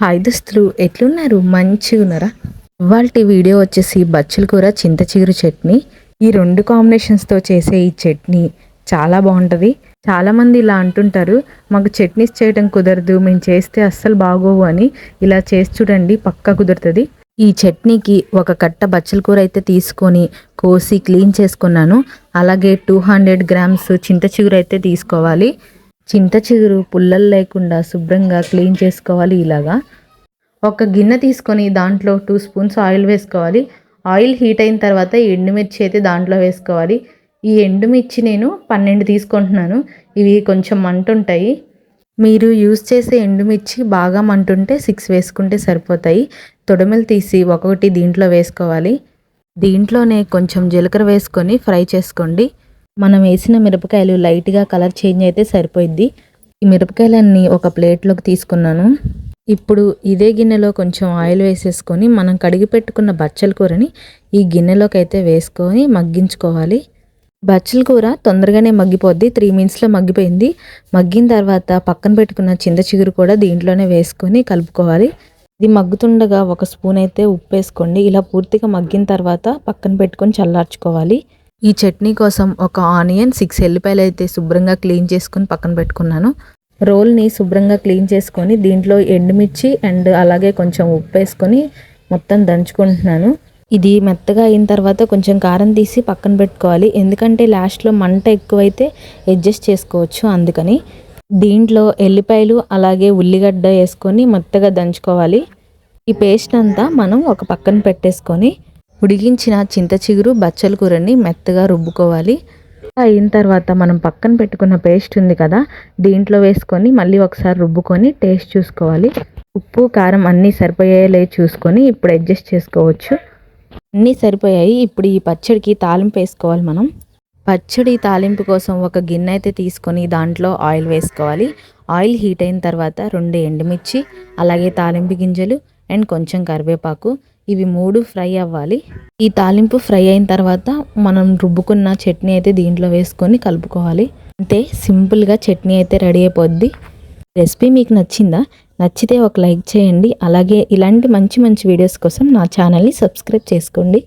Hi దోస్తులు ఎట్లున్నారు? మంచిగా ఉన్నారా ఇవాళ వీడియో వచ్చేసి బచ్చల కూర చింత చిగురు చట్నీ. ఈ రెండు కాంబినేషన్స్తో చేసే ఈ చట్నీ చాలా బాగుంటుంది. చాలామంది ఇలా అంటుంటారు మాకు చట్నీస్ చేయడం కుదరదు మేము చేస్తే అస్సలు బాగోవు అని. ఇలా చేసి చూడండి పక్కా కుదురుతుంది. ఈ చట్నీకి ఒక కట్ట బచ్చల కూర అయితే తీసుకొని కోసి క్లీన్ చేసుకున్నాను. అలాగే టూ హండ్రెడ్ గ్రామ్స్ చింత చిగురు అయితే తీసుకోవాలి. చింత చిగురు పుల్లలు లేకుండా శుభ్రంగా క్లీన్ చేసుకోవాలి ఇలాగా. ఒక గిన్నె తీసుకొని దాంట్లో టూ స్పూన్స్ ఆయిల్ వేసుకోవాలి. ఆయిల్ హీట్ అయిన తర్వాత ఎండుమిర్చి అయితే దాంట్లో వేసుకోవాలి. ఈ ఎండుమిర్చి నేను పన్నెండు తీసుకుంటున్నాను. ఇవి కొంచెం మంటుంటాయి మీరు యూజ్ చేసే ఎండుమిర్చి బాగా మంటుంటే సిక్స్ వేసుకుంటే సరిపోతాయి. తొడమలు తీసి ఒక్కొక్కటి దీంట్లో వేసుకోవాలి. దీంట్లోనే కొంచెం జీలకర్ర వేసుకొని ఫ్రై చేసుకోండి. మనం వేసిన మిరపకాయలు లైట్గా కలర్ చేంజ్ అయితే సరిపోయిద్ది. ఈ మిరపకాయలన్నీ ఒక ప్లేట్లోకి తీసుకున్నాను. ఇప్పుడు ఇదే గిన్నెలో కొంచెం ఆయిల్ వేసేసుకొని మనం కడిగి పెట్టుకున్న బచ్చల కూరని ఈ గిన్నెలోకి అయితే వేసుకొని మగ్గించుకోవాలి. బచ్చల కూర తొందరగానే మగ్గిపోద్ది. త్రీ మినిట్స్లో మగ్గిపోయింది. మగ్గిన తర్వాత పక్కన పెట్టుకున్న చింత చిగురు కూడా దీంట్లోనే వేసుకొని కలుపుకోవాలి. ఇది మగ్గుతుండగా ఒక స్పూన్ అయితే ఉప్పు వేసుకోండి. ఇలా పూర్తిగా మగ్గిన తర్వాత పక్కన పెట్టుకొని చల్లార్చుకోవాలి. ఈ చట్నీ కోసం ఒక ఆనియన్ సిక్స్ ఎల్లిపాయలు అయితే శుభ్రంగా క్లీన్ చేసుకొని పక్కన పెట్టుకున్నాను. రోల్ని శుభ్రంగా క్లీన్ చేసుకొని దీంట్లో ఎండుమిర్చి అండ్ అలాగే కొంచెం ఉప్పు వేసుకొని మొత్తం దంచుకుంటున్నాను. ఇది మెత్తగా అయిన తర్వాత కొంచెం కారం తీసి పక్కన పెట్టుకోవాలి. ఎందుకంటే లాస్ట్లో మంట ఎక్కువైతే అడ్జస్ట్ చేసుకోవచ్చు అందుకని. దీంట్లో ఎల్లిపాయలు అలాగే ఉల్లిగడ్డ వేసుకొని మెత్తగా దంచుకోవాలి. ఈ పేస్ట్ అంతా మనం ఒక పక్కన పెట్టేసుకొని ఉడిగించిన చింత చిగురు బచ్చల కూరని మెత్తగా రుబ్బుకోవాలి. అయిన తర్వాత మనం పక్కన పెట్టుకున్న పేస్ట్ ఉంది కదా దీంట్లో వేసుకొని మళ్ళీ ఒకసారి రుబ్బుకొని టేస్ట్ చూసుకోవాలి. ఉప్పు కారం అన్నీ సరిపోయేలే చూసుకొని ఇప్పుడు అడ్జస్ట్ చేసుకోవచ్చు. అన్నీ సరిపోయాయి. ఇప్పుడు ఈ పచ్చడికి తాలింపు వేసుకోవాలి మనం. పచ్చడి తాలింపు కోసం ఒక గిన్నె అయితే తీసుకొని దాంట్లో ఆయిల్ వేసుకోవాలి. ఆయిల్ హీట్ అయిన తర్వాత రెండు ఎండుమిర్చి అలాగే తాలింపు గింజలు అండ్ కొంచెం కరివేపాకు. ఇవి మూడు ఫ్రై అవ్వాలి. ఈ తాలింపు ఫ్రై అయిన తర్వాత మనం రుబ్బుకున్న చట్నీ అయితే దీంట్లో వేసుకొని కలుపుకోవాలి. అంతే సింపుల్గా చట్నీ అయితే రెడీ అయిపోద్ది. రెసిపీ మీకు నచ్చిందా? నచ్చితే ఒక లైక్ చేయండి. అలాగే ఇలాంటి మంచి మంచి వీడియోస్ కోసం నా ఛానల్ని సబ్స్క్రైబ్ చేసుకోండి.